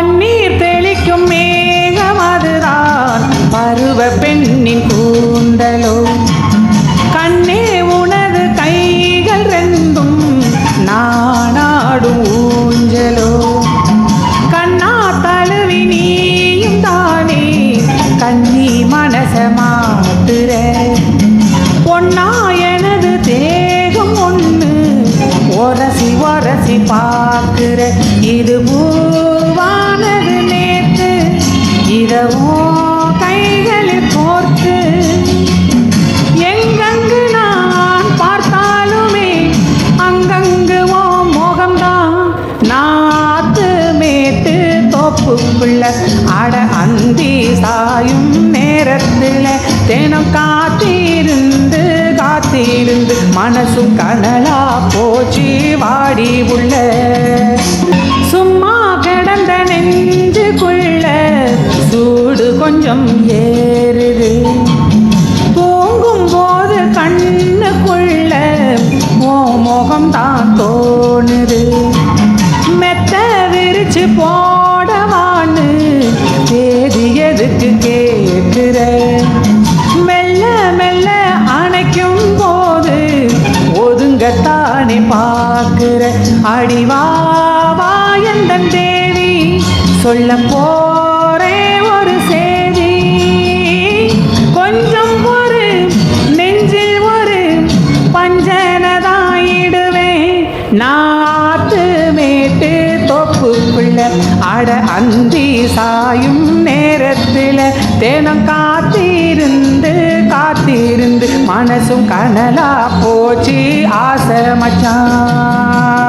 பன்னீர் தெளிக்கும் மேகம் அதுதான். பருவ பெண்ணின் கூந்தலோ. கண்ணே உனது கைகள் ரெண்டும் நானாடும் ஊஞ்சலோ. கண்ணா தழுவி நீயும் தானே கண்ணி மனச மாத்துற. பொன்னா எனது தேகம் ஒன்று ஒரசி ஒரசி பார்க்கிற. இது பூவானது தோப்புக்குள்ள அட அந்தி சாயும் நேரத்தில் தினம் காத்திருந்து காத்திருந்து மனசு கனலா போச்சு வாடி உள்ள. சும்மா கிடந்த நெஞ்சுக்குள்ள சூடு கொஞ்சம் ஏறுது. தூங்கும் போது கண்ணுக்குள்ள ஓ முகம் தான் தோ பார்க்கிற அடிவாவா எந்தன் தேவி? சொல்ல போறே ஒரு செய்தி கொஞ்சம் ஒரு நெஞ்சில் ஒரு பஞ்சனதாயிடுவேன் நாத்து மேட்டு தொப்புக்குள்ள அட அந்தி சாயும் நேரத்தில் தேனம் காத்திருந்த மனசும் கனலா போச்சு ஆசை மச்சான்.